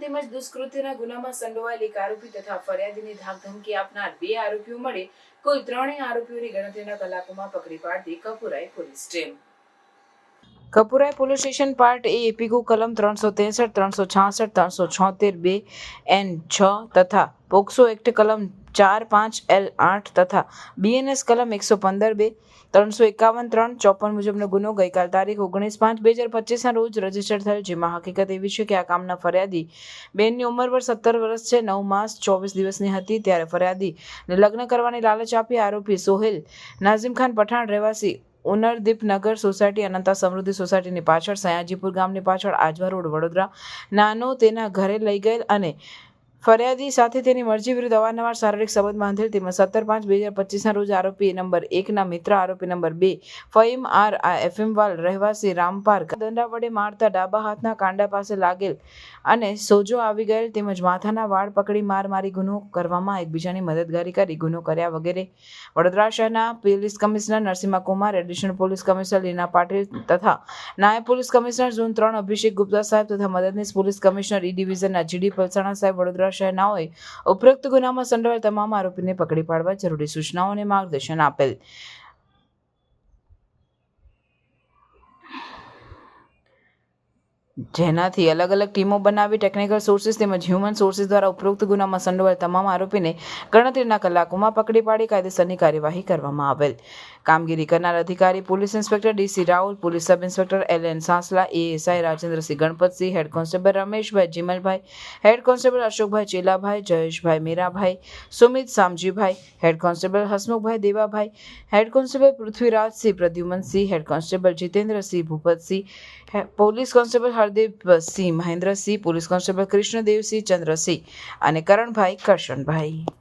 તેમજ દુષ્કૃત્યના ગુનામાં સંડોવાયેલ એક આરોપી તથા ફરિયાદીની ધાકધમકી આપનાર બે આરોપીઓ મળી કુલ ત્રણેય આરોપીઓની ગણતરીના કલાકોમાં પકડી પાડતી Kapurai police team. Kapurai police station part A એપીગુ કલમ ત્રણસો ત્રેસઠ ત્રણસો છાસઠ, ત્રણસો છોતેર, બે, એન, છ તથા પોક્સો એક્ટ કલમ ચાર, પાંચ, એલ, આઠ તથા બીએનએસ કલમ એકસો પંદર, બે, ત્રણસો એકાવન, ત્રણ, ચોપન મુજબનો ગુનો ગઈકાલ તારીખ ઓગણીસ પાંચ બે હજાર પચીસના રોજ રજિસ્ટર થયેલ, જેમાં હકીકત એવી છે કે આ કામના ફરિયાદી બેનની ઉંમર પર સત્તર વર્ષ છે, નવ માસ, ચોવીસ દિવસની હતી ત્યારે ફરિયાદીને લગ્ન કરવાની લાલચ આપી આરોપી સોહેલ નાઝીમ ખાન પઠાણ રહેવાસી ઉનરદીપનગર સોસાયટી અનંતા સમૃદ્ધિ સોસાયટીની પાછળ સયાજીપુર ગામની પાછળ આજવા રોડ વડોદરા. નાનો તેના ઘરે લઈ ગયેલ અને ફરિયાદી સાથે તેની મરજી વિરુદ્ધ અવારનવાર શારીરિક સંબંધ બાંધેલ તેમજ સત્તર પાંચ બે હજાર પચીસના રોજ આરોપી નંબર એકના મિત્ર, આરોપી નંબર બે ફહીમ આર, આ એફએમવાલ રહેવાસી રામપાર્ક દંડા વડે મારતા ડાબા હાથના કાંડા પાસે લાગેલ અને સોજો આવી ગયેલ તેમજ માથાના વાળ પકડી માર મારી ગુનો કરવામાં એકબીજાની મદદગારી કરી ગુનો કર્યા વગેરે. વડોદરા શહેરના police commissioner Narsinh Kumar, additional police commissioner Leena Patil તથા નાયબ પોલીસ કમિશનર ઝોન ત્રણ અભિષેક ગુપ્તા સાહેબ તથા મદદનીશ પોલીસ કમિશનર ઈ ડિવિઝનના જીડી પલસાણા સાહેબ વડોદરા શહેરનાઓએ ઉપરોક્ત ગુનામાં સંડોવાયેલ તમામ આરોપીને પકડી પાડવા જરૂરી સૂચનાઓ અને માર્ગદર્શન આપેલ. જેનાથી અલગ અલગ ટીમો બનાવી ટેકનિકલ સોર્સિસ તેમજ હ્યુમન સોર્સિસ દ્વારા ઉપરોક્ત ગુનામાં સંડોવાયેલ તમામ આરોપીને ગણતરીના કલાકોમાં પકડી પાડી કાયદેસરની કાર્યવાહી કરવામાં આવેલ. કામગીરી કરનાર અધિકારી, police inspector D C Rahul police sub inspector L N Sansla, ASI Rajendrasinh Ganpatsinh, head constable Rameshbhai Jimalbhai, head constable Ashokbhai Chelabhai, Jayeshbhai Mirabhai, Sumit Samjibhai, head constable Hasmukhbhai Devabhai, head constable Prithvirajsinh Pradyumansinh, head constable Jitendrasinh Bhupatsinh police constable Hardevsinh Mahendrasinh police constable Krishnadevsinh Chandrasinh અને કરણભાઈ કરશનભાઈ.